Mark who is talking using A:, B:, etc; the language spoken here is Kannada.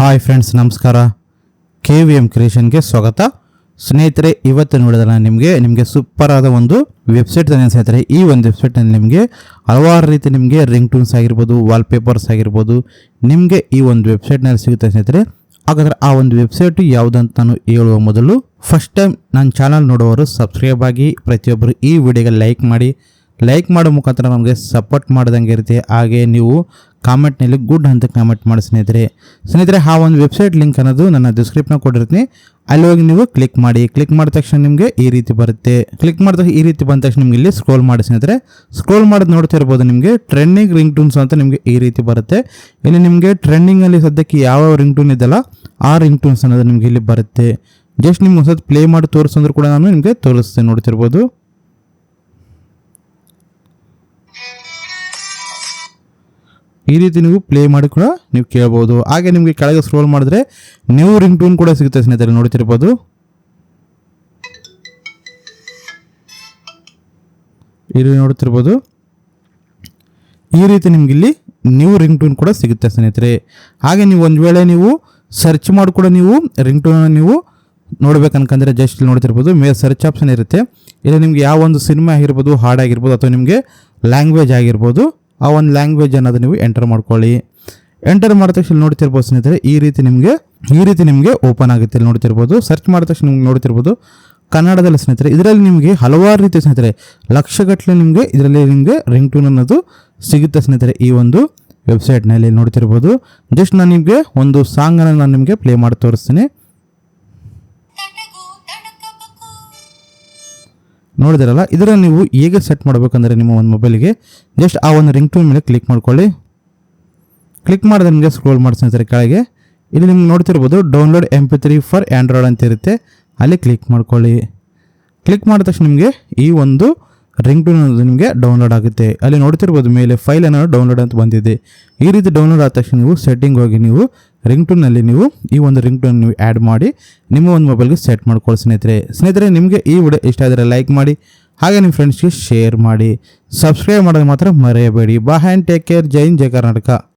A: ಹಾಯ್ ಫ್ರೆಂಡ್ಸ್ ನಮಸ್ಕಾರ. ಕೆ ವಿ ಎಂ ಕ್ರಿಯೇಷನ್ಗೆ ಸ್ವಾಗತ. ಸ್ನೇಹಿತರೆ, ಇವತ್ತು ನೋಡಿದ್ರೆ ನಿಮಗೆ ನಿಮಗೆ ಸೂಪರ್ ಆದ ಒಂದು ವೆಬ್ಸೈಟ್ ತಾನೆ ಸ್ನೇಹಿತರೆ. ಈ ಒಂದು ವೆಬ್ಸೈಟ್ನಲ್ಲಿ ನಿಮಗೆ ಹಲವಾರು ರೀತಿ ನಿಮಗೆ ರಿಂಗ್ ಟೂನ್ಸ್ ಆಗಿರ್ಬೋದು ವಾಲ್ಪೇಪರ್ಸ್ ಆಗಿರ್ಬೋದು, ನಿಮಗೆ ಈ ಒಂದು ವೆಬ್ಸೈಟ್ನಲ್ಲಿ ಸಿಗುತ್ತೆ ಸ್ನೇಹಿತರೆ. ಹಾಗಾದ್ರೆ ಆ ಒಂದು ವೆಬ್ಸೈಟ್ ಯಾವುದಂತ ನಾನು ಹೇಳುವ ಮೊದಲು ಫಸ್ಟ್ ಟೈಮ್ ನನ್ನ ಚಾನಲ್ ನೋಡುವವರು ಸಬ್ಸ್ಕ್ರೈಬ್ ಆಗಿ ಪ್ರತಿಯೊಬ್ಬರು ಈ ವಿಡಿಯೋಗೆ ಲೈಕ್ ಮಾಡಿ ಲೈಕ್ ಮಾಡೋ ಮುಖಾಂತರ ನಮಗೆ ಸಪೋರ್ಟ್ ಮಾಡ್ದಂಗೆ ಇರುತ್ತೆ. ಹಾಗೆ ನೀವು ಕಾಮೆಂಟ್ನಲ್ಲಿ ಗುಡ್ ಅಂತ ಕಾಮೆಂಟ್ ಮಾಡಿ ಸ್ನೇಹಿತರೆ. ಸ್ನೇಹಿತರೆ, ಆ ಒಂದು ವೆಬ್ಸೈಟ್ ಲಿಂಕ್ ಅನ್ನೋದು ನನ್ನ ಡಿಸ್ಕ್ರಿಪ್ಷನ್ ಕೊಟ್ಟಿರ್ತೀನಿ. ಅಲ್ಲಿ ಹೋಗಿ ನೀವು ಕ್ಲಿಕ್ ಮಾಡಿ. ಕ್ಲಿಕ್ ಮಾಡಿದ ತಕ್ಷಣ ನಿಮಗೆ ಈ ರೀತಿ ಬರುತ್ತೆ. ಕ್ಲಿಕ್ ಮಾಡಿದ ಈ ರೀತಿ ಬಂದ ತಕ್ಷಣ ನಿಮಗೆ ಇಲ್ಲಿ ಸ್ಕ್ರೋಲ್ ಮಾಡಿ ಸ್ನೇಹಿತರೆ. ಸ್ಕ್ರೋಲ್ ಮಾಡೋದು ನೋಡ್ತಿರ್ಬೋದು ನಿಮಗೆ ಟ್ರೆಂಡಿಂಗ್ ರಿಂಗ್ ಟೂನ್ಸ್ ಅಂತ ನಿಮಗೆ ಈ ರೀತಿ ಬರುತ್ತೆ. ಇಲ್ಲಿ ನಿಮಗೆ ಟ್ರೆಂಡಿಂಗಲ್ಲಿ ಸದ್ಯಕ್ಕೆ ಯಾವ ರಿಂಗ್ ಟೂನ್ ಇದೆಯಲ್ಲ ಆ ರಿಂಗ್ ಟೂನ್ಸ್ ಅನ್ನೋದು ನಿಮಗೆ ಇಲ್ಲಿ ಬರುತ್ತೆ. ಜಸ್ಟ್ ನಿಮ್ಗೆ ಹೊಸದು ಪ್ಲೇ ಮಾಡಿ ತೋರಿಸಂದ್ರೂ ಕೂಡ ನಾನು ನಿಮಗೆ ತೋರಿಸ್ತೇನೆ ನೋಡ್ತಿರ್ಬೋದು ಈ ರೀತಿ ನೀವು ಪ್ಲೇ ಮಾಡಿ ಕೂಡ ನೀವು ಕೇಳ್ಬೋದು. ಹಾಗೆ ನಿಮಗೆ ಕೆಳಗೆ ಸ್ಕ್ರೋಲ್ ಮಾಡಿದ್ರೆ ನ್ಯೂ ರಿಂಗ್ ಟೂನ್ ಕೂಡ ಸಿಗುತ್ತೆ ಸ್ನೇಹಿತರೆ, ನೋಡ್ತಿರ್ಬೋದು. ಇಲ್ಲಿ ನೋಡ್ತಿರ್ಬೋದು. ಈ ರೀತಿ ನಿಮ್ಗೆ ಇಲ್ಲಿ ನ್ಯೂ ರಿಂಗ್ ಟೂನ್ ಕೂಡ ಸಿಗುತ್ತೆ ಸ್ನೇಹಿತರೆ. ಹಾಗೆ ನೀವು ಒಂದು ವೇಳೆ ನೀವು ಸರ್ಚ್ ಮಾಡಿ ಕೂಡ ನೀವು ರಿಂಗ್ ಟೂನ್ ನೀವು ನೋಡ್ಬೇಕನ್ಕಂದ್ರೆ ಜಸ್ಟ್ ಇಲ್ಲಿ ನೋಡ್ತಿರ್ಬೋದು. ಮೇ ಸರ್ಚ್ ಆಪ್ಷನ್ ಇರುತ್ತೆ. ಇಲ್ಲಿ ನಿಮ್ಗೆ ಯಾವ ಒಂದು ಸಿನಿಮಾ ಆಗಿರ್ಬೋದು ಹಾಡಾಗಿರ್ಬೋದು ಅಥವಾ ನಿಮಗೆ ಲ್ಯಾಂಗ್ವೇಜ್ ಆಗಿರ್ಬೋದು. ಆ ಒಂದು ಲ್ಯಾಂಗ್ವೇಜ್ ಅನ್ನೋದು ನೀವು ಎಂಟರ್ ಮಾಡ್ಕೊಳ್ಳಿ. ಎಂಟರ್ ಮಾಡಿದ ತಕ್ಷಣ ನೋಡ್ತಿರ್ಬೋದು ಸ್ನೇಹಿತರೆ, ಈ ರೀತಿ ನಿಮಗೆ, ಈ ರೀತಿ ನಿಮಗೆ ಓಪನ್ ಆಗುತ್ತೆ ಇಲ್ಲಿ ನೋಡ್ತಿರ್ಬೋದು. ಸರ್ಚ್ ಮಾಡಿದ ತಕ್ಷಣ ನಿಮ್ಗೆ ನೋಡ್ತಿರ್ಬೋದು. ಕನ್ನಡದಲ್ಲಿ ಸ್ನೇಹಿತರೆ, ಇದರಲ್ಲಿ ನಿಮಗೆ ಹಲವಾರು ರೀತಿ ಸ್ನೇಹಿತರೆ, ಲಕ್ಷಗಟ್ಟಲೆ ನಿಮಗೆ ಇದರಲ್ಲಿ ನಿಮಗೆ ರಿಂಗ್ ಟೂನ್ ಅನ್ನೋದು ಸಿಗುತ್ತೆ ಸ್ನೇಹಿತರೆ ಈ ಒಂದು ವೆಬ್ಸೈಟ್ನಲ್ಲಿ ನೋಡ್ತಿರ್ಬೋದು. ಜಸ್ಟ್ ನಾನು ನಿಮಗೆ ಒಂದು ಸಾಂಗನ್ನು ನಾನು ನಿಮಗೆ ಪ್ಲೇ ಮಾಡಿ ತೋರಿಸ್ತೀನಿ. ನೋಡಿದಿರಲ್ಲ? ಇದರ ನೀವು ಹೇಗೆ ಸೆಟ್ ಮಾಡಬೇಕಂದ್ರೆ ನಿಮ್ಮ ಒಂದು ಮೊಬೈಲಿಗೆ ಜಸ್ಟ್ ಆ ಒಂದು ರಿಂಗ್ ಟೂನ್ ಮೇಲೆ ಕ್ಲಿಕ್ ಮಾಡ್ಕೊಳ್ಳಿ. ಕ್ಲಿಕ್ ಮಾಡಿದ್ರೆ ನಿಮಗೆ ಸ್ಕ್ರೋಲ್ ಮಾಡಿ ಸ್ನೇಹಿತರೆ ಕೆಳಗೆ. ಇಲ್ಲಿ ನಿಮ್ಗೆ ನೋಡ್ತಿರ್ಬೋದು download M P three for android ಅಂತ ಇರುತ್ತೆ. ಅಲ್ಲಿ ಕ್ಲಿಕ್ ಮಾಡ್ಕೊಳ್ಳಿ. ಕ್ಲಿಕ್ ಮಾಡಿದ ತಕ್ಷಣ ನಿಮಗೆ ಈ ಒಂದು ರಿಂಗ್ ಟೂನ್ ಅನ್ನೋದು ನಿಮಗೆ ಡೌನ್ಲೋಡ್ ಆಗುತ್ತೆ. ಅಲ್ಲಿ ನೋಡ್ತಿರ್ಬೋದು ಮೇಲೆ ಫೈಲ್ ಅನ್ನೋದು ಡೌನ್ಲೋಡ್ ಅಂತ ಬಂದಿದೆ. ಈ ರೀತಿ ಡೌನ್ಲೋಡ್ ಆದ ತಕ್ಷಣ ನೀವು ಸೆಟ್ಟಿಂಗ್ ಹೋಗಿ ನೀವು ರಿಂಗ್ ಟೂನಲ್ಲಿ ನೀವು ಈ ಒಂದು ರಿಂಗ್ ಟೂನ್ ನೀವು ಆ್ಯಡ್ ಮಾಡಿ ನಿಮ್ಮ ಒಂದು ಮೊಬೈಲ್ಗೆ ಸೆಟ್ ಮಾಡ್ಕೊಳ್ಳಿ ಸ್ನೇಹಿತರೆ. ಸ್ನೇಹಿತರೆ, ನಿಮಗೆ ಈ ವಿಡಿಯೋ ಇಷ್ಟ ಆದರೆ ಲೈಕ್ ಮಾಡಿ, ಹಾಗೆ ನಿಮ್ಮ ಫ್ರೆಂಡ್ಸ್ಗೆ ಶೇರ್ ಮಾಡಿ ಸಬ್ಸ್ಕ್ರೈಬ್ ಮಾಡೋದು ಮಾತ್ರ ಮರೆಯಬೇಡಿ. ಬಾ ಹ್ಯಾಂಡ್ ಟೇಕ್ ಕೇರ್ ಜೈನ್ ಜೈ ಕರ್ನಾಟಕ.